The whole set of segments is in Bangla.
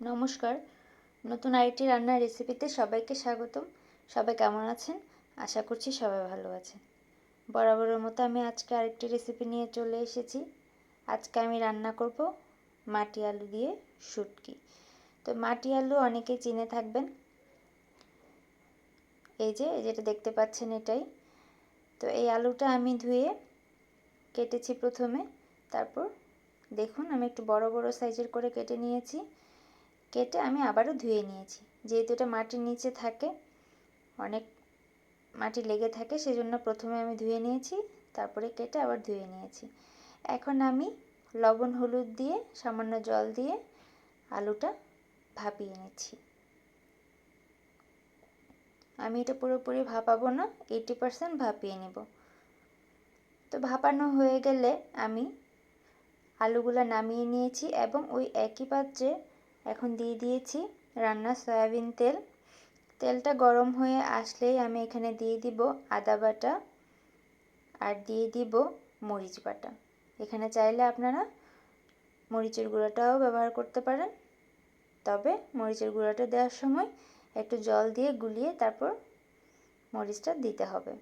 নমস্কার। নতুন আরেকটি রান্নার রেসিপিতে সবাইকে স্বাগতম। সবাই কেমন আছেন? আশা করছি সবাই ভালো আছেন। বরাবরের মতো আমি আজকে আরেকটি রেসিপি নিয়ে চলে এসেছি। আজকে আমি রান্না করব মাটি আলু দিয়ে শুটকি। তো মাটি আলু অনেকেই চিনে থাকবেন। এই যে যেটা দেখতে পাচ্ছেন এটাই। তো এই আলুটা আমি ধুয়ে কেটেছি প্রথমে। তারপর দেখুন, আমি একটু বড় বড় সাইজের করে কেটে নিয়েছি। কেটে আমি আবারও ধুয়ে নিয়েছি। যেহেতু এটা মাটির নিচে থাকে, অনেক মাটি লেগে থাকে, সেজন্য প্রথমে আমি ধুয়ে নিয়েছি, তারপরে কেটে আবার ধুয়ে নিয়েছি। এখন আমি লবণ, হলুদ দিয়ে, সামান্য জল দিয়ে আলুটা ভাপিয়ে নিচ্ছি। আমি এটা পুরোপুরি ভাপাবো না এইটি পারসেন্ট ভাপিয়ে নেব। তো ভাপানো হয়ে গেলে আমি আলুগুলো নামিয়ে নিয়েছি এবং ওই একই পাত্রে এখন দিয়ে দিয়েছি রান্না সয়াবিন তেল। তেলটা গরম হয়ে আসলেই আমি এখানে দিয়ে দিব আদা বাটা আর দিয়ে দিব মরিচ বাটা। এখানে চাইলে আপনারা মরিচের গুঁড়োটাও ব্যবহার করতে পারেন। তবে মরিচের গুঁড়োটা দেওয়ার সময় একটু জল দিয়ে গুলিয়ে তারপর মরিচটা দিতে হবে।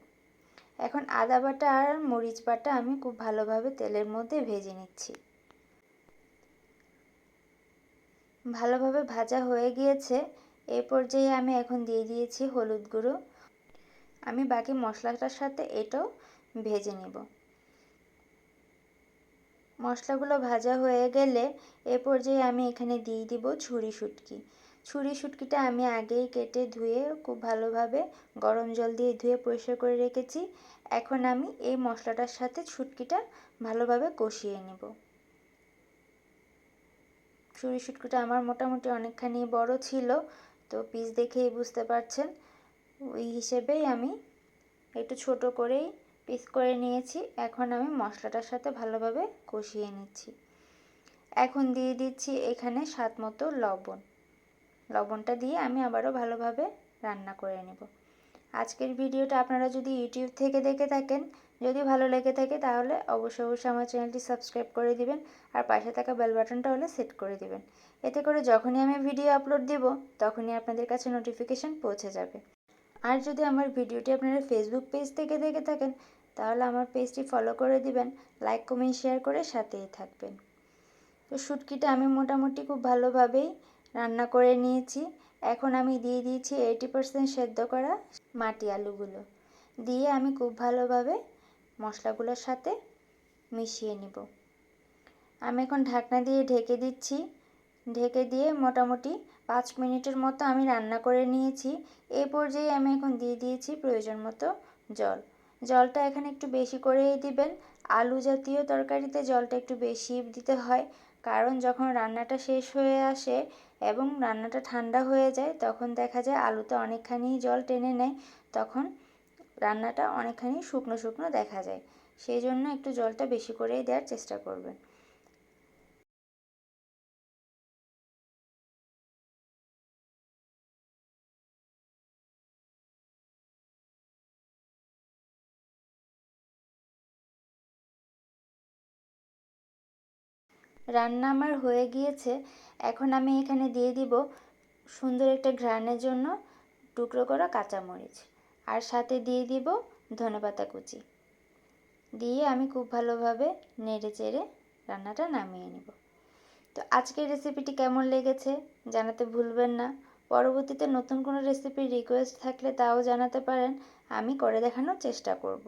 এখন আদা বাটা আর মরিচ বাটা আমি খুব ভালোভাবে তেলের মধ্যে ভেজে নিচ্ছি। ভালোভাবে ভাজা হয়ে গিয়েছে এই পর্যায়ে আমি এখন দিয়ে দিয়েছি হলুদ গুঁড়ো। আমি বাকি মশলাটার সাথে এটাও ভেজে নেব। মশলাগুলো ভাজা হয়ে গেলে এ পর্যায়ে আমি এখানে দিয়ে দিব ছুরি শুটকি। ছুরি শুটকিটা আমি আগেই কেটে ধুয়ে খুব ভালোভাবে গরম জল দিয়ে ধুয়ে পরিষ্কার করে রেখেছি। এখন আমি এই মশলাটার সাথে ছুটকিটা ভালোভাবে কষিয়ে নেব। ছুরি শুটকিটা আমার মোটামুটি অনেকখানি বড় ছিল, তো পিস দেখেই বুঝতে পারছেন। ওই হিসেবেই আমি একটু ছোট করেই পিস করে নিয়েছি। এখন আমি মশলাটার সাথে ভালোভাবে কষিয়ে নিচ্ছি। এখন দিয়ে দিচ্ছি এখানে স্বাদ মতো লবণ। লবণটা দিয়ে আমি আবারও ভালোভাবে রান্না করে নেব। আজকের ভিডিওটা আপনারা যদি ইউটিউব থেকে দেখে থাকেন যদি ভালো লেগে থাকে তাহলে অবশ্যই অবশ্যই আমার চ্যানেলটি সাবস্ক্রাইব করে দিবেন আর পাশে থাকা বেল বাটনটা হলে সেট করে দিবেন। এতে করে যখনই আমি ভিডিও আপলোড দেব, তখনই আপনাদের কাছে নোটিফিকেশান পৌঁছে যাবে। আর যদি আমার ভিডিওটি আপনারা ফেসবুক পেজ থেকে দেখে থাকেন, তাহলে আমার পেজটি ফলো করে দিবেন লাইক কমেন্ট শেয়ার করে সাথেই থাকবেন। তো শুটকিটা আমি মোটামুটি খুব ভালোভাবেই রান্না করে নিয়েছি। এখন আমি দিয়ে দিয়েছি এইটি পার্সেন্ট সেদ্ধ করা মাটি আলুগুলো। দিয়ে আমি খুব ভালোভাবে মশলাগুলোর সাথে মিশিয়ে নিব। আমি এখন ঢাকনা দিয়ে ঢেকে দিচ্ছি। ঢেকে দিয়ে মোটামুটি পাঁচ মিনিটের মতো আমি রান্না করে নিয়েছি। এই পর্যায়ে আমি এখন দিয়ে দিয়েছি প্রয়োজন মতো জল। জলটা এখানে একটু বেশি করেই দিবেন। আলু জাতীয় তরকারিতে জলটা একটু বেশি দিতে হয়। কারণ যখন রান্নাটা শেষ হয়ে আসে এবং রান্নাটা ঠান্ডা হয়ে যায়, তখন দেখা যায় আলুতে অনেকখানি জল টেনে নেয়। তখন রান্নাটা অনেকখানি শুকনো শুকনো দেখা যায়। সেই জন্য একটু জলটা বেশি করেই দেওয়ার চেষ্টা করবেন। রান্না আমার হয়ে গিয়েছে। এখন আমি এখানে দিয়ে দিব সুন্দর একটা ঘ্রাণের জন্য টুকরো করা কাঁচামরিচ। আর সাথে দিয়ে দিব ধনেপাতা কুচি। দিয়ে আমি খুব ভালোভাবে নেড়ে চেড়ে রান্নাটা নামিয়ে নেব। তো আজকের রেসিপিটি কেমন লেগেছে জানাতে ভুলবেন না। পরবর্তীতে নতুন কোনো রেসিপির রিকোয়েস্ট থাকলে তাও জানাতে পারেন। আমি করে দেখানোর চেষ্টা করব।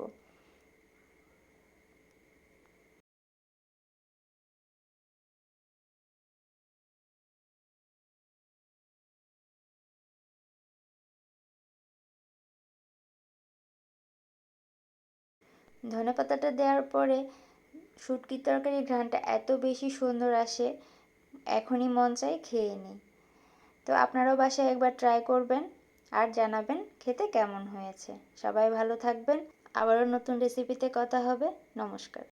ধনে পাতাটা দেওয়ার পরে শুটকির তরকারির ঘ্রাণটা এত বেশি সুন্দর আসে, এখনই মন চাই খেয়ে নিই। তো আপনারাও বাসায় একবার ট্রাই করবেন আর জানাবেন খেতে কেমন হয়েছে। সবাই ভালো থাকবেন। আবারও নতুন রেসিপিতে কথা হবে। নমস্কার।